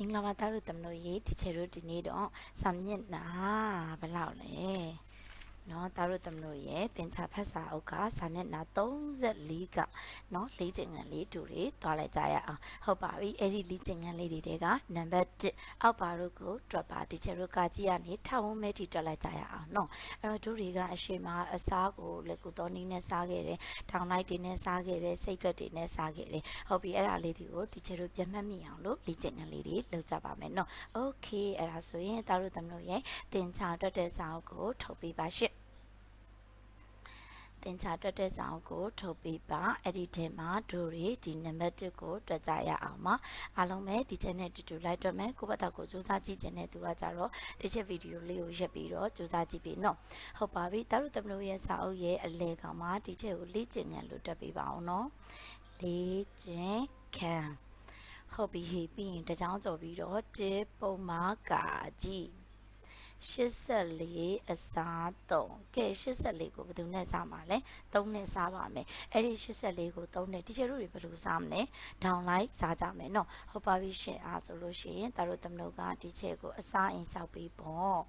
မင်္ဂလာပါသားတို့တမလို့ရေဒီချေတို့ဒီနေ့တော့စာမျက်နှာဘယ်လောက်လဲ เนาะသားတို့တမလို့ရေသင်္ချာဖတ်စာအုပ်ကစာမျက်နှာ34ကเนาะလေးကျင်ငံလေးတူတွေတွားလိုက်ကြရအောင်ဟုတ်ပါပြီအဲ့ဒီလေးကျင်ငံလေးတွေတဲကနံပါတ်1အောက်ပါတို့ကိုတွက်ပါဒီချေတို့ကကြီးရနေထောင်ဝန်းမဲတီတွက်လိုက်ကြရအောင်เนาะအဲ့တော့တို့တွေကအရှိမအစားကိုလက်ကူတော်နီးနဲ့စားခဲ့တယ်ထောင်လိုက်တွေနဲ့စားခဲ့တယ်စိတ်ရွက်တွေနဲ့စားခဲ့တယ် ဟုတ်ပြီအဲ့ဒါလေးတွေကိုဒီချေတို့ပြန်မှတ်မိအောင်လို့လေ့ကျင့်ခန်းလေးတွေလုပ်ကြပါမယ်နော်โอเคအဲ့ဒါဆိုရင်တာတို့သမလို့ရဲ့တင်ချာတွက်တဲ့စာအုပ်ကိုထုတ်ပေးပါရှင့် တင်ချာတွက်တဲ့စာအုပ်ကို ထုတ်ပေးပါအဲ့ဒီထဲမှာတို့တွေဒီနံပါတ်1ကိုတွက်ကြရအောင်ပါအားလုံးပဲဒီချက်နဲ့တူတူလိုက်တွက်မယ်ကိုယ့်ဘက်တော့ကိုစူးစမ်းကြည့်ခြင်းနဲ့သူကကြတော့ဒီချက်ဗီဒီယိုလေးကိုရက်ပြီးတော့စူးစမ်းကြည့်ပြီနော်ဟုတ်ပါပြီတာတို့သမလို့ရဲ့စာအုပ်ရဲ့အလဲကောင်မှာဒီချက်ကိုလေ့ကျင့်ခန်းလို့တွက်ပေးပါအောင်နော်လေးကျင်ခံဟုတ်ပြီဟေးပြီးရင်တကြောင်ကြော်ပြီးတော့တေပုံမာကာကြီး 84အစား3ကဲ84ကိုဘယ်သူနဲ့စားမှာလဲ3နဲ့စားပါမယ်အဲ့ဒီ84ကို3နဲ့တီချာတို့တွေဘယ်လိုစားမလဲ down like စားကြမယ်နော်ဟုတ်ပါပြီရှင်အားဆိုလို့ရှိရင်တတို့သမလို့ကဒီချက်ကိုအစားအင်ဆောက်ပြီးပေါ့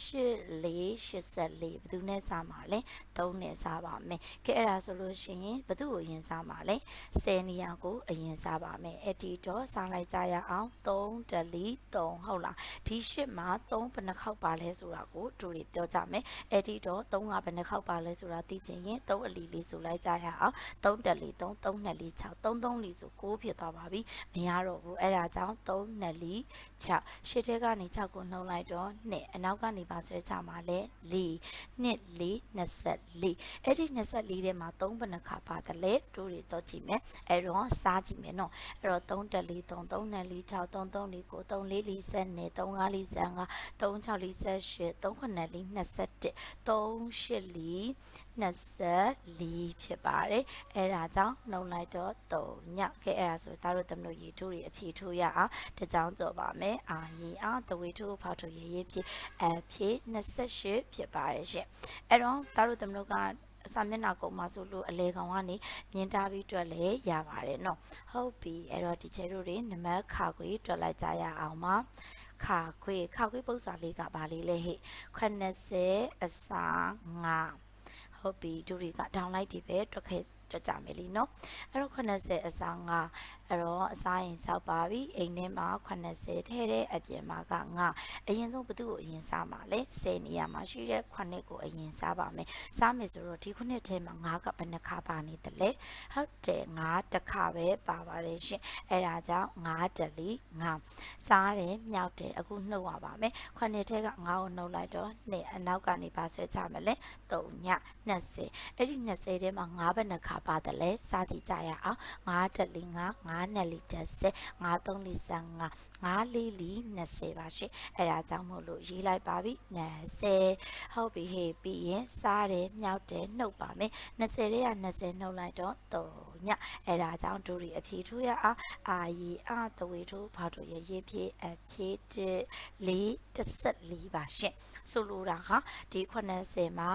8484ဘယ်သူနဲ့စားမှာလဲ3နဲ့စားပါမယ်ကဲအဲ့ဒါဆိုလို့ရှိရင်ဘယ်သူကိုအရင်စားမှာလဲ10နေရာကိုအရင်စားပါမယ်အဲ့ဒီတော့စားလိုက်ကြရအောင်3ဒလီ3ဟုတ်လားဒီရှစ်မှာ3ဘယ်နှခေါက်ပါလဲဆိုတာကိုတို့တွေပြောကြမယ်အဲ့ဒီတော့3ကဘယ်နှခေါက်ပါလဲဆိုတာသိချင်ရင်3အလီလေးဆိုလိုက်ကြရအောင်3ဒလီ3 3နှစ်လီ6 3 3လီဆို9ဖြစ်သွားပါပြီမရတော့ဘူးအဲ့ဒါကြောင့်3နှစ်လီ6ရှစ်ထဲကနေ6ကိုနှုတ်လိုက်တော့2အနောက်ကနေပါဆွဲချမှာလဲ4နှစ်4 24အဲ့ဒီ24ထဲမှာ3ဘယ်နှခါပါတယ်လဲတို့တွေတော့ကြည့်မယ်အဲ့တော့စားကြည့်မယ်နော်အဲ့တော့3တက်4 3 3နဲ့4 6 3 3 4 9 3 4 4 7 3 5 4 5 3 6 4 8 3 9 4 21 3 8 24ဖြစ်ပါတယ်အဲ့ဒါကြောင့်နှုတ်လိုက်တော့3ညကဲအဲ့ဒါဆိုဒါတို့သမလို့ရေထိုးတွေအဖြေထိုးရအောင်တကြောင်ကြော်ပါမယ်အာရီအောင်တဝေထိုးဖောက်ထိုးရေရေဖြစ်အဖြေ28ဖြစ်ပါတယ်ရှင်အဲ့တော့ဒါတို့သမလို့ကစာမျက်နှာကုံမှာဆိုလို့အလေကောင်ကနေမြင်တာပြီးတွက်လဲရပါတယ်နော်ဟုတ်ပြီအဲ့တော့ဒီချေတို့တွေနမခါခွေတွက်လိုက်ကြရအောင်ပါ ခါခွေခါခွေပု္ပ္ပစာလေးကဘာလေးလဲဟဲ့80အစာ9ဟုတ်ပြီတို့တွေကဒေါင်းလိုက်ဒီပဲတွက်ခဲ့တွ က်ကြမယ်လीနော်အဲ့တော့80အစာ9အဲ့တော့အစားရင်ဆောက်ပါပြီအိမ်ထဲမှာ80ထဲတဲ့အပြင်မှာက9အရင်ဆုံးဘသူ့ကိုအရင်စားမှာလဲ10နေရာမှာရှိတဲ့9ကိုအရင်စားပါမယ်စားမယ်ဆိုတော့ဒီ9ထဲမှာ9ကဘယ်နှခါပါနေတယ်လဲဟုတ်တယ်9တစ်ခါပဲပါပါတယ်ရှင်အဲ့ဒါကြောင့်9တလီ9စားတယ်မြောက်တယ်အခုနှုတ်ရပါမယ်9ထဲက9ကိုနှုတ်လိုက်တော့နှစ်အနောက်ကနေပါဆွဲချမယ်လဲ3ည20အဲ့ဒီ20ထဲမှာ9ဘယ်နှခါပါတယ်လဲစားကြည့်ကြရအောင်9တလီ9 9နဲ့လီတက်စ9 3လီစ5 9လေးလီ20ပါရှင်အဲ့ဒါကြောင့်မို့လို့ရေးလိုက်ပါပြီ20ဟုတ်ပြီဟေးပြီးရင်စားတယ်မြောက်တယ်နှုတ်ပါမယ်20တဲ့က20နှုတ်လိုက်တော့3 ညအဲ့ဒါကြောင့်တို့ရီအဖြေထိုးရအောင်အာရီအာတဝေထိုးဘာတို့ရရေးဖြေအဖြေ4 14ပါရှင်ဆိုလိုတာကဒီ80မှာ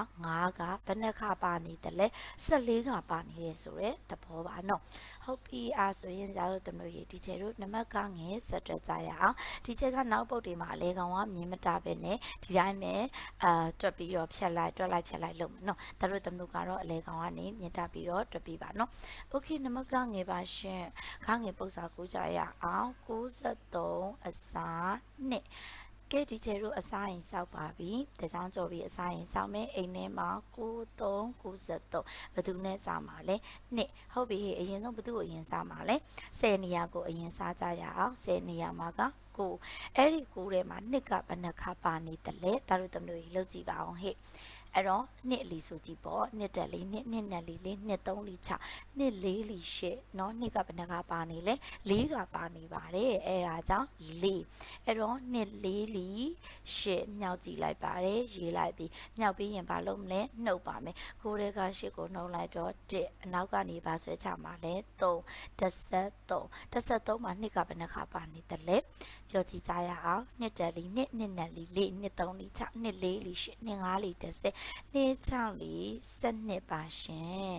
9ကဘယ်နှခါပါနေတယ်လဲ14ကပါနေတယ်ဆိုရဲသဘောပါနော်ဟုတ်ပြီအားဆိုရင်ဇာတို့တမျိုးရေဒီချေတို့နမကငယ်ဆက်တွက်ကြရအောင်ဒီချက်ကနောက်ပုတ်တွေမှာအလဲကောင်ကမြင်မတာပဲနဲ့ဒီတိုင်းပဲအာတွက်ပြီးတော့ဖြတ်လိုက်တွက်လိုက်ဖြတ်လိုက်လို့နော်ဒါတို့တမျိုးကတော့အလဲကောင်ကနေမြင်တာပြီးတော့တွက်ပြီးပါနော်โอเคနမကငယ်ပါရှင်ခငယ်ပုတ်စာကိုကြရအောင်63အစားနှစ် ကဲဒီချေတို့အစားရင်စောက်ပါပြီတကြောင်ကြော်ပြီးအစားရင်စောက်မယ်အိမ်ထဲမှာ93 93ဘယ်သူနဲ့စားမှာလဲနှစ်ဟုတ်ပြီဟေ့အရင်ဆုံးဘယ်သူကိုအရင်စားမှာလဲ10နေရာကိုအရင်စားကြရအောင်10နေရာမှာကကိုအဲ့ဒီကိုထဲမှာနှစ်ကဘယ်နှခါပါနေတယ်လဲဒါတို့တမျိုးကြီးလောက်ကြည့်ပါအောင်ဟဲ့ အဲ့တော့နှစ်အလီဆိုကြည့်ပေါ့နှစ်တက်လေးနှစ်နှစ်နဲ့လေးလေးနှစ်သုံးလီချနှစ်လေးလီရှစ်เนาะနှစ်ကဘယ်နှကပါနေလဲလေးကပါနေပါတယ်အဲ့ဒါကြောင့်လေးအဲ့တော့နှစ်လေးလီရှစ်မြောက်ကြည့်လိုက်ပါတယ်ရေးလိုက်ပြီးမြောက်ပြီးရင်ဘာလုပ်မလဲနှုတ်ပါမယ်ကိုရဲကရှစ်ကိုနှုတ်လိုက်တော့တစ်အနောက်ကနေပါဆွဲချမှာလဲ3 13 13မှာနှစ်ကဘယ်နှခါပါနေတယ်လဲပြောကြည့်ကြရအောင်နှစ်တက်လီနှစ်နှစ်နဲ့လီလေးနှစ်သုံးလီ6နှစ်လေးလီ8နှစ်5လီ10 နေ့6လီ7ပါရှင်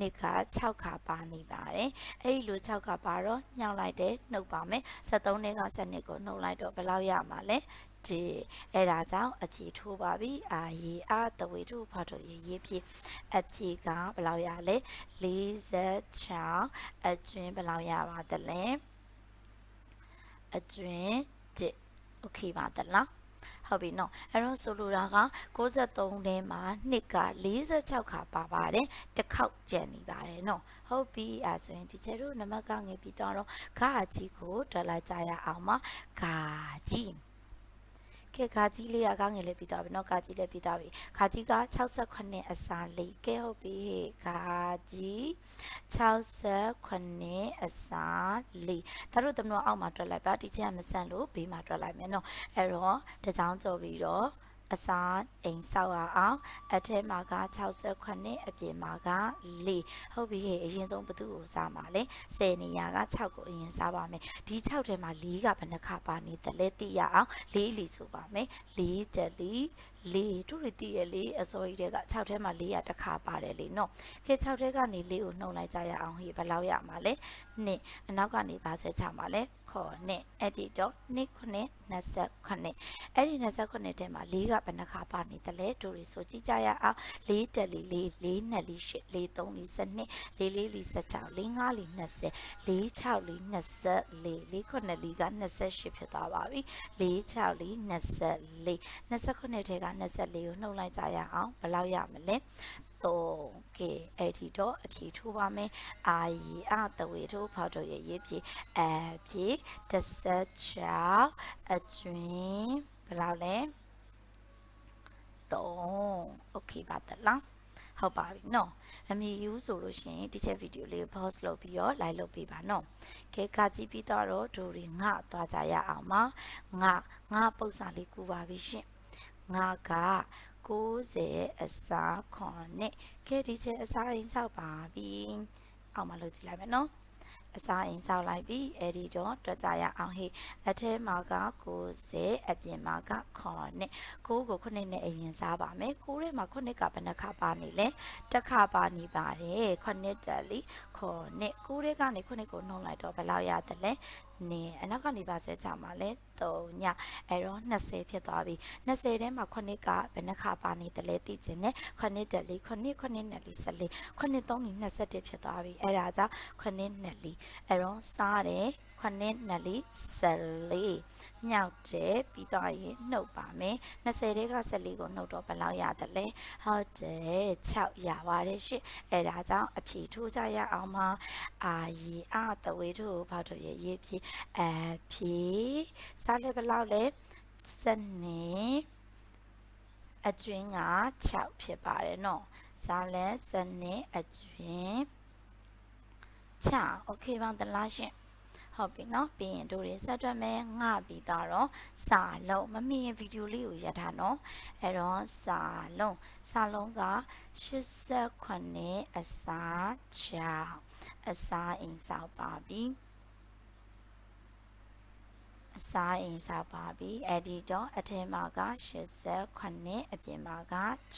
နေ့က6ခါပါနေပါတယ်အဲ့ဒီလို6ခါပါတော့ညှောင်းလိုက်တယ်နှုတ်ပါမယ်73နှစ်က7ကိုနှုတ်လိုက်တော့ဘယ်လောက်ရမှာလဲဒီအဲ့ဒါကြောင့်အဖြေထိုးပါပြီအာရီအာတဝေထုဖောက်ထုတ်ရေးရေးဖြည့်အဖြေကဘယ်လောက်ရလဲ46အကျွင်းဘယ်လောက်ရပါသလဲအကျွင်း1 okay ပါသလား ဟုတ်ပြီနော်အဲ့တော့ဆိုလိုတာက63ထဲမှာနှစ်က46ခါပါပါတယ်တစ်ခေါက်ကျန်နေပါတယ်နော်ဟုတ်ပြီအဲဆိုရင်ဒီချေတို့နံပါတ်ကငယ်ပြီးတော့ဂါကြီးကိုဒေါ်လာကြရအောင်ပါဂါကြီး ကဲခါကြီးလေးကကောင်းငယ်လေးပြီးသွားပြီเนาะခါကြီးလေးပြီးသွားပြီခါကြီးက68အစာလေးကဲဟုတ်ပြီခါကြီး68အစာလေးဒါတို့တမလို့အောက်မှာတွက်လိုက်ပါဒီချင်းကမဆန်လို့ဘေးမှာတွက်လိုက်မယ်เนาะအဲ့တော့တကြောင်ကြော်ပြီးတော့ အစားအိမ်ဆောက်ရအောင်အထက်မှာက68အပြင်မှာက4ဟုတ်ပြီဟဲ့အရင်ဆုံးဘသူ့ကိုစားမှာလဲ10နေရာက6ကိုအရင်စားပါမယ်ဒီ6ထဲမှာ4ကဘယ်နှခါပါနေတယ်လဲသိရအောင်4လီဆိုပါမယ်4တက်လီလေးတို့တွေတည်ရလေးအစောကြီးတွေက6ထဲမှာ4ရတစ်ခါပါတယ်လေနော်ကဲ6ထဲကနေ4ကိုနှုတ်လိုက်ကြရအောင်ဟေ့ဘယ်လောက်ရမှာလဲနှစ်အနောက်ကနေပါဆွဲချမှာလဲခေါ်နှစ်အဲ့ဒီတော့နှစ်ခုနှစ်29အဲ့ဒီ29ထဲမှာ4ကဘယ်နှခါပါနေတယ်လဲတို့တွေဆိုကြည့်ကြရအောင်4တက်လီ4 4နှစ်လီ8 4 3လီ12 4 4လီ16 4 5လီ20 4 6လီ24 4ခုနှစ်လီက28ဖြစ်သွားပါပြီ4 6လီ24 29ထဲက24ကိုနှုတ်လိုက်ကြရအောင်ဘယ်လောက်ရမလဲ3ကဲအဲ့ဒီတော့အဖြေထိုးပါမယ်အာရီအတဝေထိုးဖောက်တော့ရရေးဖြေအဖြေ16အကျွင်းဘယ်လောက်လဲ3 okay ပါတလားဟုတ်ပါပြီနော်အမီယူဆိုလို့ရှိရင်ဒီချက်ဗီဒီယိုလေးကို pause လုပ်ပြီးတော့ like လုပ်ပေးပါနော်ခဲကကြည့်ပြီးတော့ဒိုရီငါသွားကြရအောင်ပါငါငါပု္ပ္ပစာလေးကူပါပြီရှင် ငါက90အစား9ခဲဒီချက်အစားအင်းဆောက်ပါပြီအောက်မှာလုပ်ကြည့်လိုက်မယ်နော်အစားအင်းဆောက်လိုက်ပြီအဲ့ဒီတော့တွက်ကြရအောင်ဟေးအထဲမှာက90အပြင်မှာက9 9ကို9နဲ့အရင်စားပါမယ်9ထဲမှာ9ကဘယ်နှခါပါနေလဲတစ်ခါပါနေပါတယ်9တက်လီ9 9ထဲကနေ9ကိုနှုတ်လိုက်တော့ဘယ်လောက်ရတယ်လဲ နေအနောက်ကနေပါဆွဲချမှာလဲ3ညအဲ့တော့20ဖြစ်သွားပြီ20ထဲမှာ9ကဘယ်နှခါပါနေတယ်လဲသိချင်တယ်9တက်လီ9 9နဲ့လီ14 9 3လီ21ဖြစ်သွားပြီအဲ့ဒါကြောင့်9နဲ့လီအဲ့တော့စားတယ် 9နှစ်လေး14မြောက်ကျဲပြီးတော့ရင်နှုတ်ပါမယ်20တဲက14ကိုနှုတ်တော့ဘယ်လောက်ရသလဲဟုတ်တယ်6ရပါတယ်ရှင့်အဲဒါကြောင့်အဖြေထိုးကြရအောင်ပါအာရီအသဝေတို့ဘောက်တို့ရဲ့ရေးပြီးအဖြေစားလဲဘယ်လောက်လဲစနေအကျွင်းက6ဖြစ်ပါတယ်နော်ဇာလန်စနေအကျွင်း6 okay ပါတလားရှင် ဟုတ်ပြီเนาะပြီးရင်တို့တွေဆက်တွက်မယ်ငှပြီးတော့စာလုံးမမီရင်ဗီဒီယိုလေးကိုရထားเนาะအဲ့တော့စာလုံးစာလုံးက89အစား6အစားအိမ်ဆောက်ပါပြီ အစားအိမ်စားပါပြီအဲ့ဒီတော့အထက်မှာက89အပြင်မှာက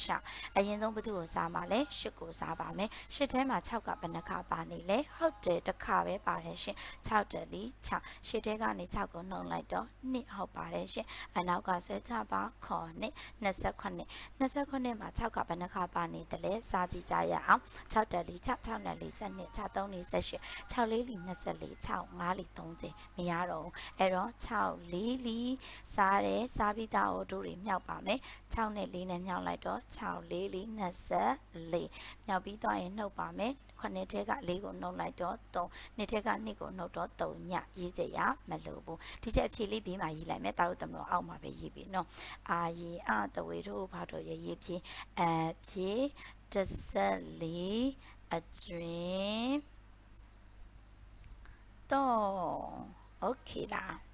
6အရင်ဆုံးဘယ်သူကိုစားမှာလဲ10ကိုစားပါမယ်10ထဲမှာ6ကဘယ်နှခါပါနေလဲဟုတ်တယ်တစ်ခါပဲပါတယ်ရှင်6တယ်လီ6 10ထဲကနေ6ကိုနှုံလိုက်တော့2ဟုတ်ပါတယ်ရှင်အနောက်ကဆွဲချပါခေါ်2 29 29မှာ6ကဘယ်နှခါပါနေတယ်လဲစားကြည့်ကြရအောင်6တယ်လီ6 6နဲ့လီ12 6 3လီ18 6လေးလီ24 6 5လီ30မရတော့ဘူးအဲ့တော့6 6 4လီစားတယ်စားပြီးသားအော်တို့တွေမြောက်ပါမယ်6နဲ့4နဲ့မြောက်လိုက်တော့6 4လီ24မြောက်ပြီးသွားရင်နှုတ်ပါမယ်ခုနှစ်ထဲက4ကိုနှုတ်လိုက်တော့3နှစ်ထဲက2ကိုနှုတ်တော့3ညရေးစရာမလိုဘူးဒီချက်ဖြေလေးဘေးမှာရေးလိုက်မယ်တအားတို့တမလို့အောက်မှာပဲရေးပြီနော်အာရေအတဝေတို့ဘာတို့ရေးရေးဖြေအဖြေ14အကျွင်းတော့ okay 啦。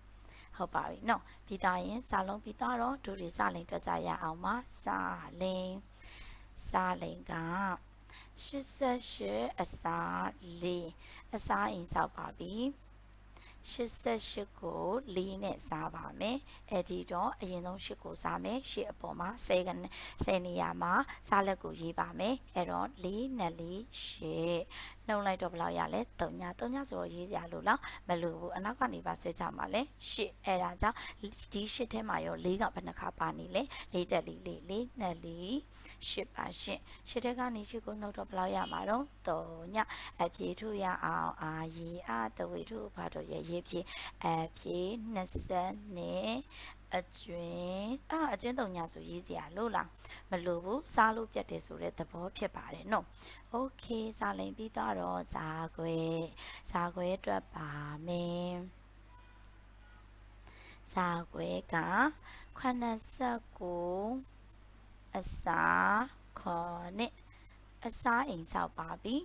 ဟုတ်ပါပြီနော်ပြီးသားရင်စာလုံးပြီးသားတော့ဒူတွေစာလိန်တွက်ကြရအောင်ပါစာလိန်စာလိန်က88အစာ4အစာအိမ်ဆောက်ပါပြီ88ကို4နဲ့စားပါမယ်အဲ့ဒီတော့အရင်ဆုံး8ကိုစားမယ်8အပေါ်မှာ10က10နေရာမှာစားလက်ကိုရေးပါမယ်အဲ့တော့4နဲ့4 8 နှုတ်လိုက်တော့ဘယ်လောက်ရလဲ3ည3ညဆိုတော့ရေးစရာလို့လားမလိုဘူးအနောက်ကနေပါဆွဲချမှာလဲ8အဲ့ဒါကြောင့်ဒီ8ထဲမှာရော4ကဘယ်နှခါပါနေလဲ4တက်4 4 4နဲ့4 8ပါ8 8ထဲကနေ8ကိုနှုတ်တော့ဘယ်လောက်ရမှာတော့3ညအပြေထုရအောင်အာရီအာတဝေထုဘာတော့ရေးရေးပြေအပြေ20နဲ့ အကျွင်းအာအကျွင်းတုံညာဆိုရေးစရာလို့လားမလိုဘူးစားလို့ပြတ်တယ်ဆိုတဲ့သဘောဖြစ်ပါတယ်နော်โอเคစာလိန်ပြီးတော့ဇာခွဲဇာခွဲအတွက်ပါမယ်ဇာခွဲက89အစာခေါ်နဲ့အစာအိမ်ဆောက်ပါပြီ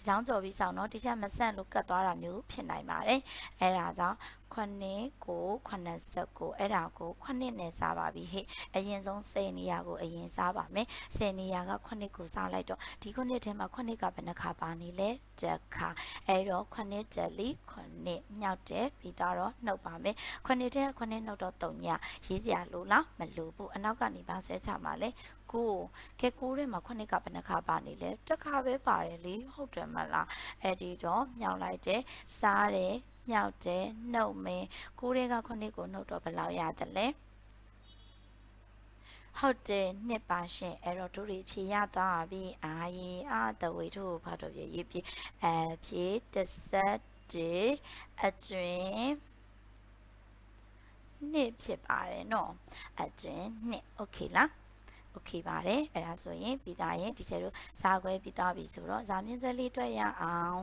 ဒီကြောင့်ကြော်ပြီးဆောင်တော့ဒီချက်မဆန့်လို့ကတ်သွားတာမျိုးဖြစ်နိုင်ပါတယ်အဲဒါကြောင့်9ကို89အဲ့ဒါကို9နဲ့စားပါပြီဟဲ့အရင်ဆုံး10နေရာကိုအရင်စားပါမယ်10နေရာက9ကိုစားလိုက်တော့ဒီ9ထဲမှာ9ကဘယ်နှခါပါနေလဲတစ်ခါအဲ့တော့9တက်လီ9မြောက်တယ်ပြီးတော့နှုတ်ပါမယ်9ထဲ9နှုတ်တော့3ညရေးစရာလို့လားမလို့ဘူးအနောက်ကနေပါဆဲချမှာလဲ ကိုကဲကိုထဲမှာခုနှစ်ကဘယ်နှခါပါနေလဲတစ်ခါပဲပါတယ်လေဟုတ်တယ်မလားအဲ့ဒီတော့မြောက်လိုက်တယ်စားတယ်မြောက်တယ်နှုတ်မယ်ကိုတွေကခုနှစ်ကိုနှုတ်တော့ဘယ်လောက်ရတယ်လဲဟုတ်တယ်နှစ်ပါရှင်အဲ့တော့တို့တွေဖြေရသွားပြီအာရီအာတဝေတို့ဘာတို့ပြရေးပြအဖြေတစ်ဆက်တည်းအကျွင်းနှစ်ဖြစ်ပါတယ်နော်အကျွင်းနှစ်โอเคလား OK ပါတယ်အဲဒါဆိုရင်ပြီးသားရင်ဒီချက်တို့ဇာခွဲပြီးသားပြီဆိုတော့ဇာမြင့်ဆွဲလေးတွေ့ရအောင်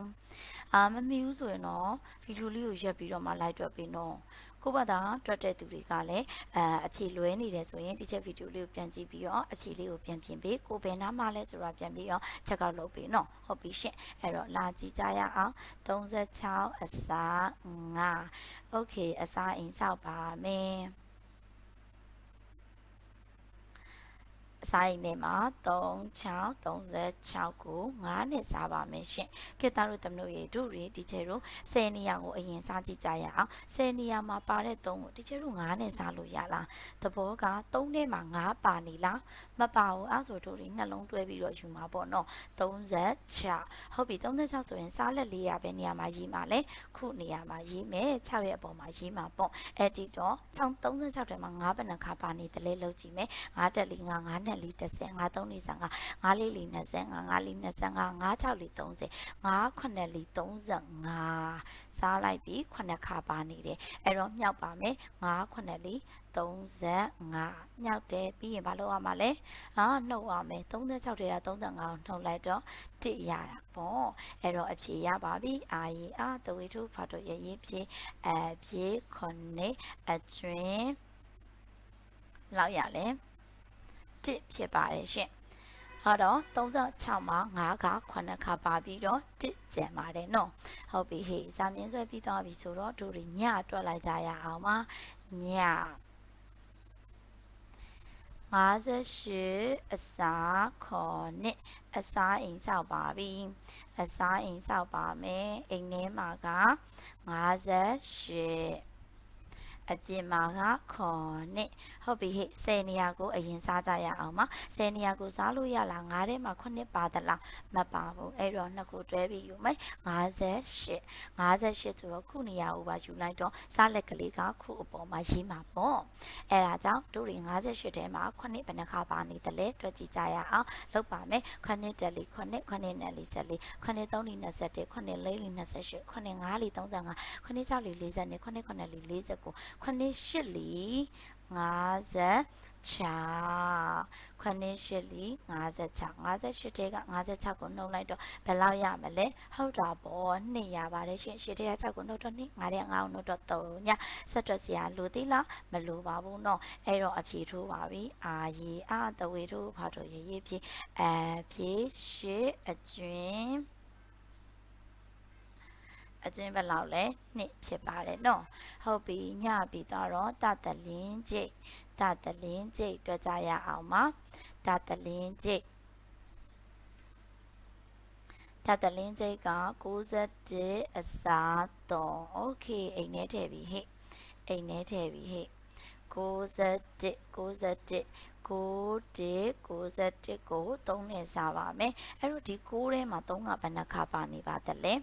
အာမမီဘူးဆိုရင်တော့ဗီဒီယိုလေးကိုရက်ပြီးတော့မှ live တွေ့ပေးနော်ကိုဘသာတွက်တဲ့သူတွေကလည်းအအဖြေလွဲနေတယ်ဆိုရင်ဒီချက်ဗီဒီယိုလေးကိုပြန်ကြည့်ပြီးတော့အဖြေလေးကိုပြန်ပြင်ပေးကိုဘယ်နားမှလဲဆိုတာပြန်ပြီးတော့ချက်ကောက်လုပ်ပေးနော်ဟုတ်ပြီရှင်အဲ့တော့လာကြည့်ကြရအောင်36အစာ9 okay အစာအိမ်ဆောက်ပါမယ် စားရင်ထဲမှာ3636ကို9နဲ့စားပါမယ်ရှင်။ခေတ္တတို့သမတို့ရေတို့ရေဒီချေတို့10နေရာကိုအရင်စားကြည့်ကြရအောင်။10နေရာမှာပါတဲ့3ကိုဒီချေတို့9နဲ့စားလို့ရလား။သဘောက3ထဲမှာ9ပါနေလား။မပါဘူးအဲ့ဆိုတို့တွေနှလုံးတွဲပြီးတော့ယူမှာပေါ့နော်။36ဟုတ်ပြီ36ဆိုရင်စားလက်400ပဲနေရာမှာရေးမှာလဲ။ခုနေရာမှာရေးမယ်6ရဲ့အပေါ်မှာရေးမှာပေါ့။အဲ့ဒီတော့36ထဲမှာ9ဘယ်နှခါပါနေတယ်လဲလောက်ကြည့်မယ်။9တက်4 9 9နဲ့4 30 5 3 4 5 5လေးလေး25 5လေး25 5 6လေး30 5 9လေး35စားလိုက်ပြီး9ခါပါနေတယ်အဲ့တော့မြောက်ပါမယ်5 9လေး35မြောက်တယ်ပြီးရင်ဘာလုပ်ရမှာလဲဟာနှုတ်ရမယ်36တည်းက35ကိုနှုတ်လိုက်တော့တစ်ရတာပေါ့အဲ့တော့အဖြေရပါပြီအာရီအာတဝေထုဖာတို့ရရေးဖြေအဖြေ9အကျွင်းလောက်ရလဲ 1ဖြစ်ပါတယ်ရှင်။ဟောတော့36မှာ9က9ခါပါပြီးတော့1ကျန်ပါတယ်နော်။ဟုတ်ပြီဟေ့စာမြင်ဆွဲပြီးသွားပြီဆိုတော့တို့တွေညတွက်လိုက်ကြရအောင်ပါ။ည58အစားခေါ်နှစ်အစားအိမ်ဆောက်ပါပြီအစားအိမ်ဆောက်ပါမယ်အိမ်ထဲမှာက58 အပြင်မှာကခွန်နှစ်ဟုတ်ပြီဟဲ့10နေရာကိုအရင်စားကြရအောင်ပါ10နေရာကိုစားလို့ရလား9ထဲမှာ9ပါသလားမပါဘူးအဲ့တော့နှစ်ခုတွဲပြီးယူမယ်58 58ဆိုတော့ခုနေရာကိုပါယူလိုက်တော့စားလက်ကလေးကခုအပေါ်မှာရေးမှာပေါ့အဲ့ဒါကြောင့်တို့တွေ58ထဲမှာ9ဘယ်နှခါပါနေတယ်လဲတွက်ကြည့်ကြရအောင်လုပ်ပါမယ်9တက်လေး9 9နဲ့44 9 3 21 9 4 28 9 5လေး35 9 6လေး40 9 9လေး49 9 8လီ50ချာ9 8လီ56 58တဲက56ကိုနှုတ်လိုက်တော့ဘယ်လောက်ရမလဲဟုတ်တာပေါ့2ရပါတယ်ရှင်ရှစ်တဲက6ကိုနှုတ်တော့2 9တဲ့9ကိုနှုတ်တော့3ညဆက်တွက်စရာလိုသေးလားမလိုပါဘူးเนาะအဲ့တော့အဖြေထိုးပါပြီအာရီအာတဝေထိုးဘာတို့ရေးရေးဖြေအဖြေရှစ်အကျွင်း အကျွင်းဘက်လောက်လဲ2ဖြစ်ပါတယ်နော်ဟုတ်ပြီညပြီးတော့တတလင်းကျိတ်တတလင်းကျိတ်တွေ့ကြရအောင်ပါတတလင်းကျိတ်ထပ်တလင်းကျိတ်က61အစား3 okay အိမ်ထဲထည့်ပြီဟဲ့အိမ်ထဲထည့်ပြီဟဲ့61 61 91 91ကို3နဲ့စားပါမယ်အဲ့တော့ဒီ6ထဲမှာ3ကဘယ်နှခါပါနေပါသလဲ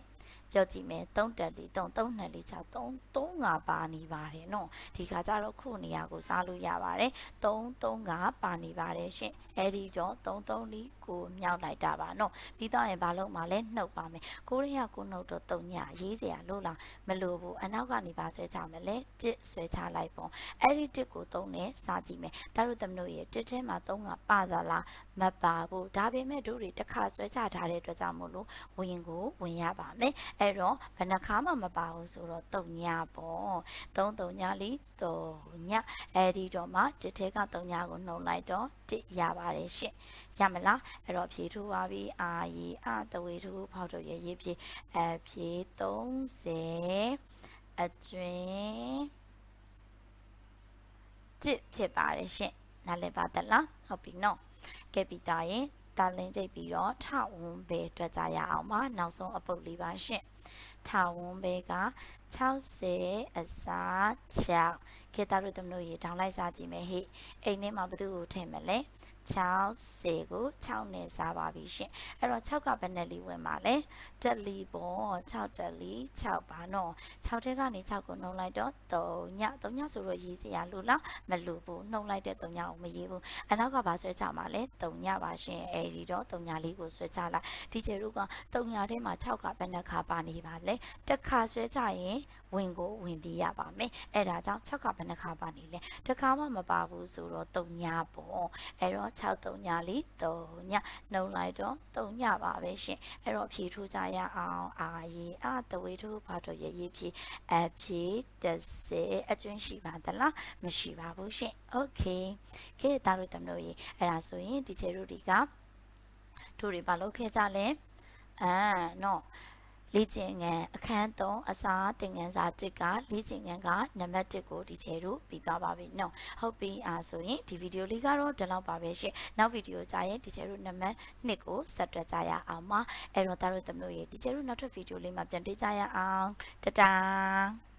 ပြောကြည့်မယ်3တက်လီ3 3နှစ်လီ6 3 3ငါပါနေပါတယ်နော်ဒီခါကျတော့ခုနေရာကိုစားလို့ရပါတယ်3 3ကပါနေပါတယ်ရှင်အဲ့ဒီတော့3 3လီကိုမြောက်လိုက်တာပါနော်ပြီးတော့ရင်ဘာလို့မှလဲနှုတ်ပါမယ်ကိုရီးယားကိုနှုတ်တော့3ညရေးစရာလို့လားမလို့ဘူးအနောက်ကနေပါဆွဲချမယ်လဲတစ်ဆွဲချလိုက်ပုံအဲ့ဒီတစ်ကို3နဲ့စားကြည့်မယ်ဒါတို့သမတို့ရဲ့တစ်ထဲမှာ3ကပါစားလား မပါဘူးဒါပေမဲ့တို့တွေတစ်ခါဆွဲချထားတဲ့အတွက်ကြောင့်မို့လို့ဝင်ကိုဝင်ရပါမယ်အဲ့တော့ဘယ်နှခါမှမပါဘူးဆိုတော့3ညပေါ့3 3ညလီ3ညအဲ့ဒီတော့မှတစ်ထဲက3ညကိုနှုတ်လိုက်တော့တစ်ရပါတယ်ရှင့်ရမလားအဲ့တော့ဖြေထိုးပါပြီအာရီအတဝေထိုးဖောက်ထုတ်ရရေးဖြေအဖြေ30အကျွင်းတစ်ဖြစ်ပါတယ်ရှင့်နားလည်ပါသလားဟုတ်ပြီနော် ကဲပြီးသားရင်တာလင်းကြိတ်ပြီးတော့ထဝန်းပဲတွေ့ကြရအောင်ပါနောက်ဆုံးအပုတ်လေးပါရှင့်ထဝန်းပဲက60အစား6ခေတ္တတို့သမတို့ရေထောင်းလိုက်စားကြည့်မယ်ဟိအိမ်ထဲမှာဘယ်သူကိုထည့်မလဲ 60ကို6နဲ့စားပါပြီရှင်အဲ့တော့6ကဘယ်နဲ့လီဝင်ပါလဲတက်လီပေါ့6တက်လီ6ပါနော်6ထဲကနေ6ကိုနှုတ်လိုက်တော့3ည3ညဆိုတော့ရေးစရာလို့လားမလို့ဘူးနှုတ်လိုက်တဲ့3ညကိုမရေးဘူးအနောက်ကဘာဆွဲချမှာလဲ3ညပါရှင်အဲ့ဒီတော့3ညလေးကိုဆွဲချလိုက်ဒီကျေတို့က3ညထဲမှာ6ကဘယ်နှခါပါနေပါလဲတစ်ခါဆွဲချရင် ဝင်ကိုဝင်ပြီးရပါမယ်အဲ့ဒါကြောင့်6ကဘယ်နှခါပါနေလဲတစ်ခါမှမပါဘူးဆိုတော့3ညပေါ့အဲ့တော့6 3ညလေး3ညနှုံလိုက်တော့3ညပါပဲရှင်အဲ့တော့ဖြေထိုးကြရအောင်အာရီအာတဝေထိုးဘာတော့ရရေးဖြေအဖြေ30အကျွန်းရှိပါသလားမရှိပါဘူးရှင်โอเคခေတာလို့တမလို့ရေအဲ့ဒါဆိုရင်ဒီချေတို့ဒီကတို့တွေဘာလုပ်ခဲ့ကြလဲအာနော် လေ့ကျင့်ငန်းအခန်း3အစားသင်ခန်းစာ1ကလေ့ကျင့်ငန်းကနံပါတ်1ကိုဒီချေတို့ပြီးသွားပါပြီနော်ဟုတ်ပြီအားဆိုရင်ဒီဗီဒီယိုလေးကတော့ဒီလောက်ပါပဲရှင့်နောက်ဗီဒီယိုကြရင်ဒီချေတို့နံပါတ်2ကိုဆက်တွက်ကြရအောင်ပါအဲ့တော့သားတို့သမလို့ရေဒီချေတို့နောက်ထပ်ဗီဒီယိုလေးမှာပြန်တွေ့ကြရအောင်တတား